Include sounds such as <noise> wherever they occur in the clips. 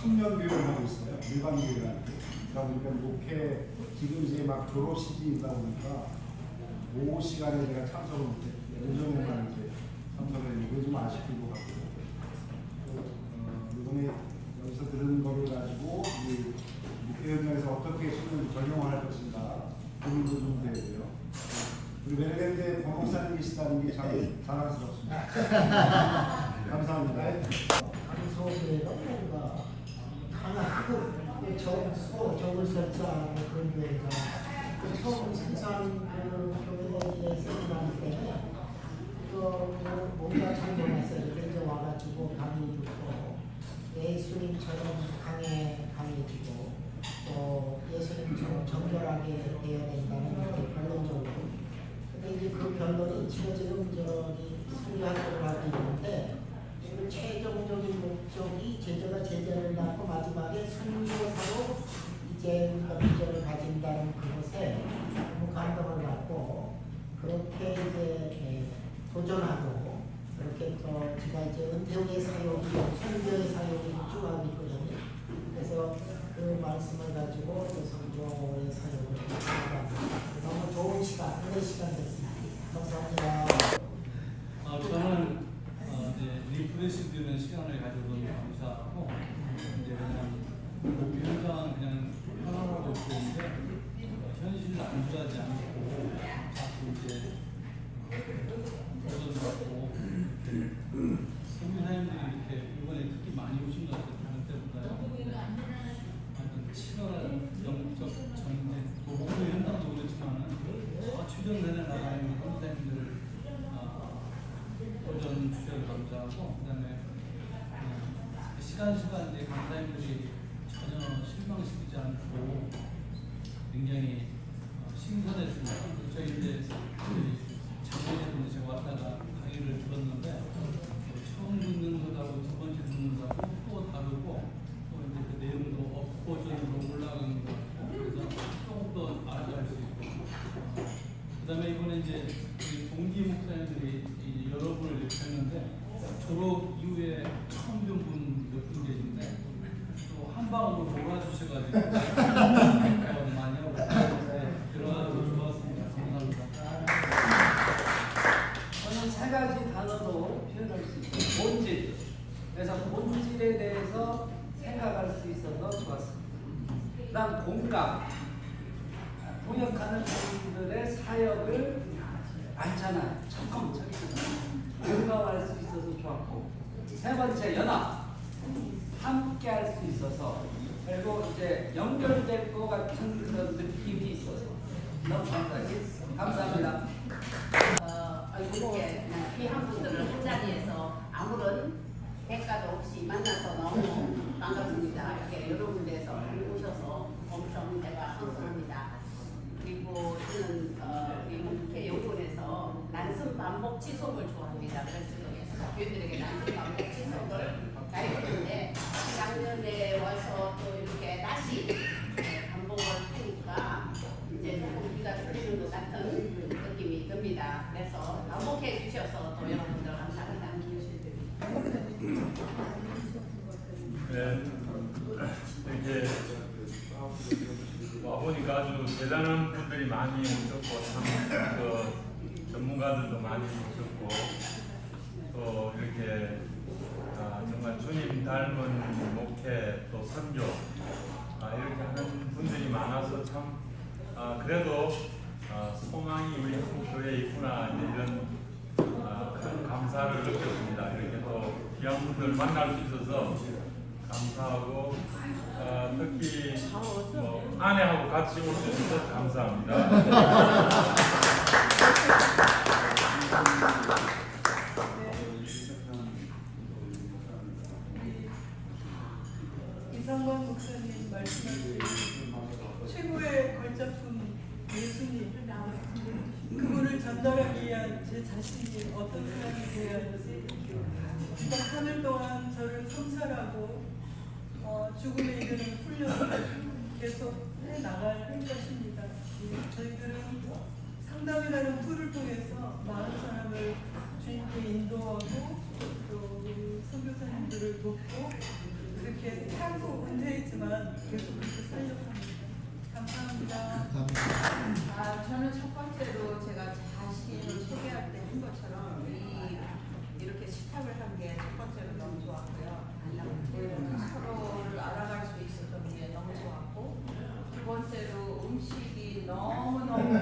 청년 교육을 하고 있어요. 일반 교육을 하고. 그러다 보니까 목회 지금 이제 막 졸업 시기이다 보니까 오후 시간에 제가 참석을 못했어요. 오전에만 이제 참석을 했는데 좀 아쉽기도 하고요. 또, 어, 이번에 여기서 들은 거를 가지고 이 목회 현장에서 어떻게 신을 적용할 것인가 고민도 좀 돼요. 우리 메릴랜드에 권목사님 계시다는 게 참 자랑스럽습니다. <laughs> 감사합니다. 강소교회가 뭔가 하나고 적고 적을 설치하고 그런 교회가 그 처음 생산 그 교회에 세분하기 때문에 그 뭔가 장면에서 이렇게 와가지고 강의 듣고 예수님처럼 강해 강해지고 또 예수님처럼 정결하게 되어야 된다는 결론적으로. 있는데 지금 목적이 제자가 제자를 낳고 마지막에 순교사로 이제 우리가 비전을 가진다는 그것에 너무 감동을 받고 그렇게 이제 예, 도전하고 그렇게 또 제가 이제 은퇴의 사역이 선교의 사역이 쭉 하고 있거든요. 그래서 그 말씀을 가지고 또 선교의 사역을 하고 너무 좋은 시간, 은혜 시간 됐습니다. 감사합니다. 어, 저는 어, 이제 리프레시 되는 시간을 가져서 감사하고 이제 그냥 목표 현장 그냥 편안하고 좋은데 어, 현실을 안주하지 않고 자꾸 이제 도전 받고 선교사님들이 이렇게 이번에 특히 많이 오신 것 같아요. 다른 때보다요. 하여튼 치열한 영적 전쟁, 뭐 목표 현장도 그렇지만은 저 추정되는 나라의 선생님들을 어, 도전 주셔서 감사하고 시간 시간 이제 강사님들이 전혀 실망시키지 않고 굉장히 어, 신선했습니다. 그리고 저희 이제 작년에도 제가 왔다가 강의를 들었는데 어, 처음 듣는 것하고 두 번째 듣는 것하고 또 다르고 또 이제 그 내용도 업 버전으로 올라가는 것 같고 그래서 조금 더 알아갈 수 있고 어, 그다음에 이번에 이제 우리 동기 목사님들이 이 여러 분을 했는데 졸업 이후에 처음 뵌분몇분 계신데 또 한 방으로 몰아주셔가지고 어, 많이 하고 네, 들어가서 좋았습니다. 감사합니다. 세 가지 단어로 표현할 수 있어요. 본질. 그래서 본질에 대해서 생각할 수 있어서 좋았습니다. 그다음 공감. 동역하는 분들의 사역을 많잖아요. 조금 저기 공감할 수 있어서 좋았고. 세 번째 연합. 함께 할 수 있어서 그리고 이제 연결될 것 같은 그런 느낌이 있어서 너무 감사해요. 감사합니다. 어, 이렇게 그냥 귀한 분들을 한 자리에서 아무런 대가도 없이 만나서 너무 반갑습니다. 이렇게 여러 군데에서 오셔서 감사합니다. 그리고 저는 어, 이렇게 연구원에서 난선 반복 지속을 좋아합니다. 그래서 교인들에게 난선 반복 지속을 가르쳤는데 작년에 와서 또 이렇게 다시 네, 반복을 하니까 이제 조금 귀가 뚫리는 것 같은 느낌이 듭니다. 그래서 반복해 주셔서 또 여러분들 감사합니다. 네, 이렇게 와 보니까 아주 대단한 분들이 많이 오셨고 참그 전문가들도 많이 오셨고 또 이렇게 아, 정말 주님 닮은 목회 또 선교 아, 이렇게 하는 분들이 많아서 참 아, 그래도 아, 소망이 우리 한국 교회에 있구나 이런 아, 큰 감사를 느꼈습니다. 이렇게 또 귀한 분들 만날 수 있어서 감사하고 아, 특히 뭐 아내하고 같이 올 수 있어서 감사합니다. 계속 해 나갈 것입니다. 예, 저희들은 상담이라는 툴을 통해서 많은 사람을 주님께 인도하고 또 우리 선교사님들을 돕고 그렇게 타 하고 은퇴했지만 계속 그렇게 살려고 합니다. 감사합니다. 아, 저는 첫 번째로 제가 자신을 소개할 때 한 것처럼 이 이렇게 식탁을 한 게 첫 번째로 너무 좋았고요. 그리고 서로를 알아갈 수 있었던 게 너무 좋았고 두 번째로 음식이 너무 너무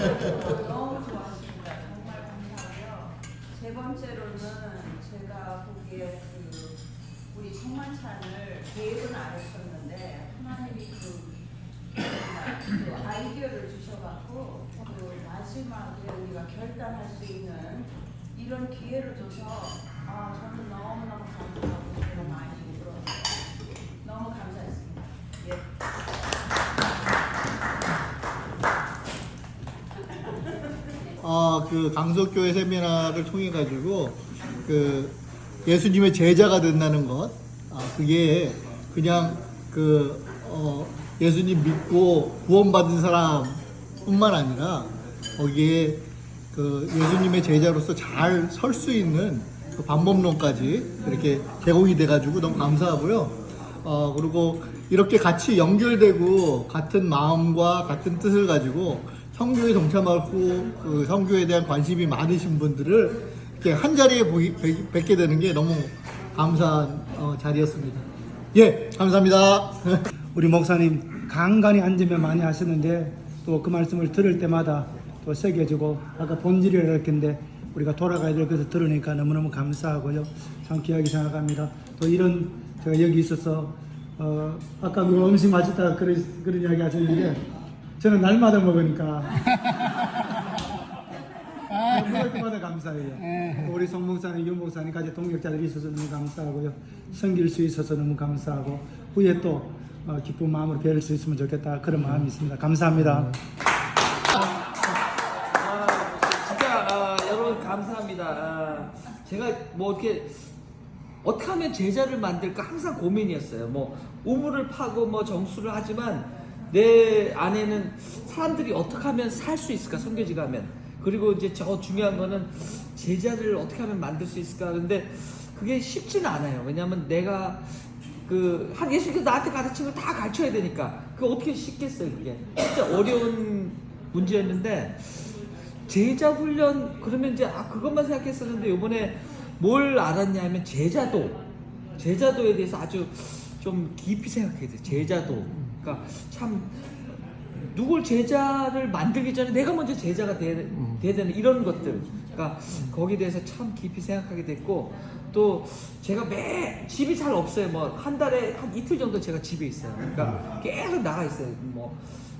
너무 좋았습니다. 정말 감사하고요. 세 번째로는 제가 보기에 그 우리 성만찬을 계획은 안 했었는데 하나님이 그 그 아이디어를 주셔갖고 그 마지막에 우리가 결단할 수 있는 이런 기회를 줘서 아 저는 너무너무 감사하고 제가 많이 울었어요. 너무 감사했습니다. 예. 어, 그 강석교회 세미나를 통해 가지고 그 예수님의 제자가 된다는 것, 아, 그게 그냥 그 어, 예수님 믿고 구원받은 사람뿐만 아니라 거기에 그 예수님의 제자로서 잘 설 수 있는 그 방법론까지 이렇게 제공이 돼가지고 너무 감사하고요. 어, 그리고 이렇게 같이 연결되고 같은 마음과 같은 뜻을 가지고 성교에 동참하고 그 성교에 대한 관심이 많으신 분들을 이렇게 한 자리에 보이, 뵙- 뵙게 되는 게 너무 감사한 어, 자리였습니다. 예, 감사합니다. <laughs> 우리 목사님 간간히 앉으면 많이 하시는데 또 그 말씀을 들을 때마다 또 새겨지고 아까 본질이라 했는데 우리가 돌아가야 될 것을 들으니까 너무너무 감사하고요. 참 귀하게 생각합니다. 또 이런 제가 여기 있어서 어 아까 그 음식 맛있다 그런 그런 이야기 하셨는데 저는 날마다 먹으니까 <laughs> 그럴 때마다 감사해요. 우리 성 목사님, 윤 목사님까지 동역자들이 있어서 너무 감사하고요. 섬길 수 있어서 너무 감사하고 후에 또 어, 기쁜 마음으로 뵐 수 있으면 좋겠다 그런 마음이 있습니다. 감사합니다. 아, 진짜 아, 여러분 감사합니다. 아, 제가 뭐 이렇게 어떻게 하면 제자를 만들까 항상 고민이었어요. 뭐 우물을 파고 뭐 정수를 하지만 내 안에는 사람들이 어떻게 하면 살 수 있을까? 성교지 가면. 그리고 이제 저 중요한 거는 제자를 어떻게 하면 만들 수 있을까? 근데 그게 쉽지는 않아요. 왜냐하면 내가 그 한 예수님께서 나한테 가르친 걸 다 가르쳐야 되니까 그 어떻게 쉽겠어요 그게? 진짜 어려운 문제였는데 제자 훈련 그러면 이제 아 그것만 생각했었는데 이번에 뭘 알았냐면 제자도. 제자도에 대해서 아주 좀 깊이 생각해야 돼. 제자도 그러니까 참 누굴 제자를 만들기 전에 내가 먼저 제자가 돼야, 돼야 되는 이런 것들. 그러니까 거기에 대해서 참 깊이 생각하게 됐고 또 제가 매 집이 잘 없어요. 뭐 한 달에 한 이틀 정도 제가 집에 있어요. 그러니까 계속 나가 있어요. 뭐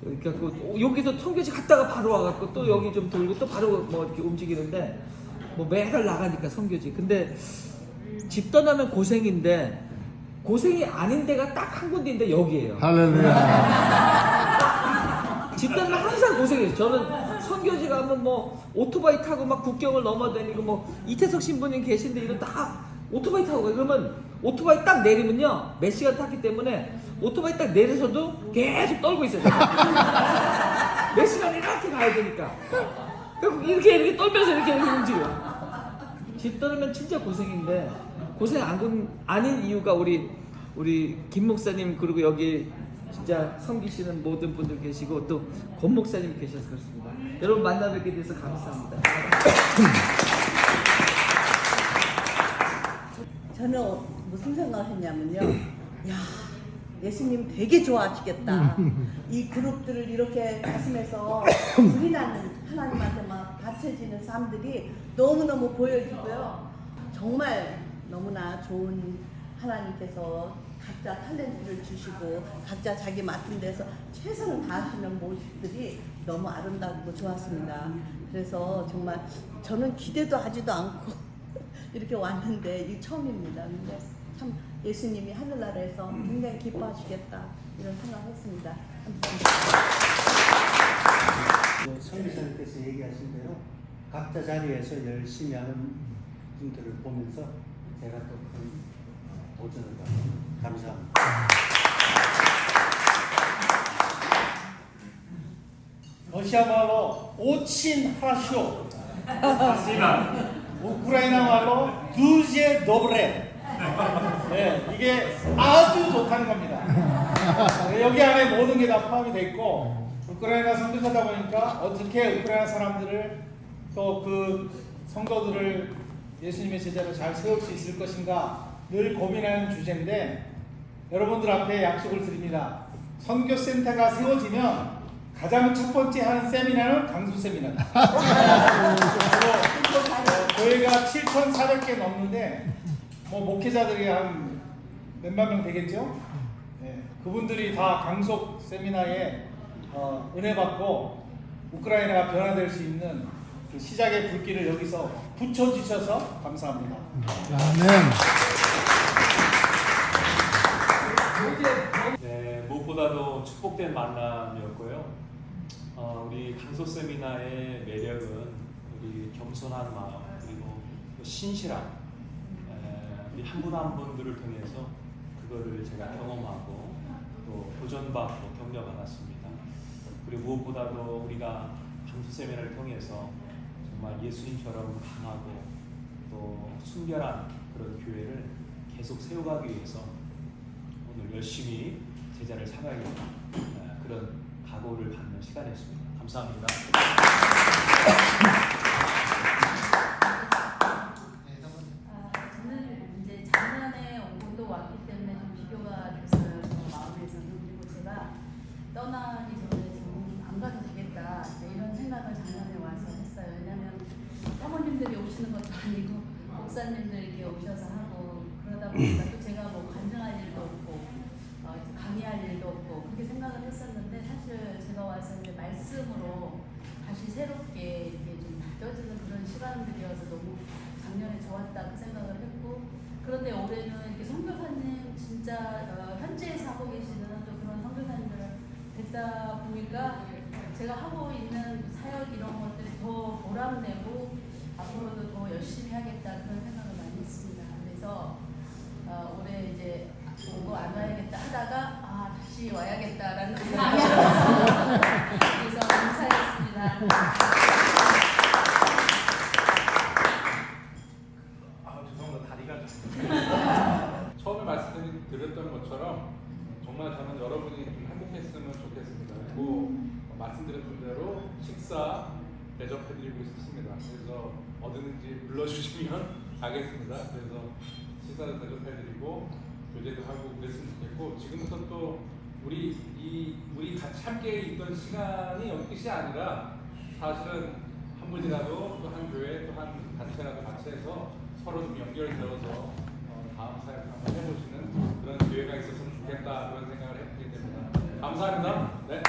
그러니까 그 여기서 통교지 갔다가 바로 와갖고 또 여기 좀 돌고 또 바로 뭐 이렇게 움직이는데 뭐 매달 나가니까 성교지. 근데 집 떠나면 고생인데 고생이 아닌 데가 딱 한 군데인데 여기에요 할렐루야. <laughs> 집단은 항상 고생해요. 저는 선교지 가면 뭐 오토바이 타고 막 국경을 넘어다니고 뭐 이태석 신부님 계신데 이런 다 오토바이 타고 가요. 그러면 오토바이 딱 내리면요 몇 시간 탔기 때문에 오토바이 딱 내려서도 계속 떨고 있어요. <laughs> 몇 시간 이렇게 가야 되니까. 이렇게 이렇게 떨면서 이렇게 이렇게 움직여. 집 떠나면 진짜 고생인데 고생 안, 군- 아닌 이유가 우리 우리 김 목사님 그리고 여기 진짜 섬기시는 모든 분들 계시고 또 권 목사님 계셔서 그렇습니다. 여러분 만나 뵙게 돼서 감사합니다. <laughs> 저는 무슨 생각을 했냐면요. 야, 예수님 되게 좋아하시겠다. 이 그룹들을 이렇게 가슴에서 불이 나는 하나님한테 막 바쳐지는 삶들이 너무너무 보여지고요. 정말 너무나 좋은 하나님께서 각자 탤런트를 주시고 각자 자기 맡은 데서 최선을 다하시는 모습들이 너무 아름답고 좋았습니다. 그래서 정말 저는 기대도 하지도 않고 <laughs> 이렇게 왔는데 이 처음입니다. 근데 참 예수님이 하늘나라에서 굉장히 기뻐하시겠다 이런 생각했습니다. 성기사님께서 얘기하신 대로 각자 자리에서 열심히 하는 분들을 보면서 제가 또큰 도전을 받고 감사합니다. 러시아 말로 오친 하쇼 우크라이나 말로 두제 도브레 네, 이게 아주 좋다는 겁니다. 네, 여기 안에 모든 게 다 포함이 돼 있고 우크라이나 선교사다 보니까 어떻게 우크라이나 사람들을 또 그 성도들을 예수님의 제자로 잘 세울 수 있을 것인가 늘 고민하는 주제인데 여러분들 앞에 약속을 드립니다. 선교센터가 세워지면 가장 첫 번째 하는 세미나는 강수 세미나다. <laughs> 교회가 7,400개 넘는데 뭐 목회자들이 한 몇만 명 되겠죠? 네, 그분들이 다 강속 세미나에 어, 은혜 받고 우크라이나가 변화될 수 있는 그 시작의 불길을 여기서 붙여주셔서 감사합니다. 아멘. 네, 무엇보다도 축복된 만남이었고요. 어, 우리 강소 세미나의 매력은 우리 겸손한 마음 그리고 그 신실함 에, 우리 한 분 한 분들을 통해서 그거를 제가 경험하고 또 도전받고 격려받았습니다. 그리고 무엇보다도 우리가 강소 세미나를 통해서 정말 예수님처럼 강하고 또 순결한 그런 교회를 계속 세워가기 위해서 오늘 열심히 제자를 삼아야겠다 아, 그런 각오를 갖는 시간이었습니다. 감사합니다. 사모님들이 오시는 것도 아니고 목사님들 이렇게 오셔서 하고 그러다 보니까 또 제가 뭐 간증할 일도 없고 어, 강의할 일도 없고 그렇게 생각을 했었는데 사실 제가 와서 이제 말씀으로 다시 새롭게 이렇게 좀 다져지는 그런 시간들이어서 너무 작년에 좋았다 그 생각을 했고 그런데 올해는 이렇게 선교사님 진짜 어, 현지에서 하고 계시는 또 그런 선교사님들을 뵙다 보니까 제가 하고 있는 사역 이런 것들이 더 보람내고 앞으로도 더 열심히 하겠다 그런 생각을 많이 했습니다. 그래서 어, 올해 이제 오고 안 와야겠다 하다가 아 다시 와야겠다라는 생각이 들었어요. <laughs> 그래서 감사했습니다. 아 죄송합니다 다리가 <laughs> 처음에 말씀드렸던 것처럼 정말 저는 여러분이 좀 행복했으면 좋겠습니다. 그리고 말씀드렸던 대로 식사 대접해드리고 싶습니다. 그래서 어디든지 불러주시면 가겠습니다. 그래서 식사도 대접해드리고 교제도 하고 그랬으면 좋겠고 지금부터 또 우리 이 우리 같이 함께 있던 시간이 여기 끝이 아니라 사실은 한 분이라도 또 한 교회 또 한 단체라도 같이 해서 서로 좀 연결되어서 어, 다음 사역 한번 해보시는 그런 기회가 있었으면 좋겠다 그런 생각을 했기 때문에 감사합니다. 네.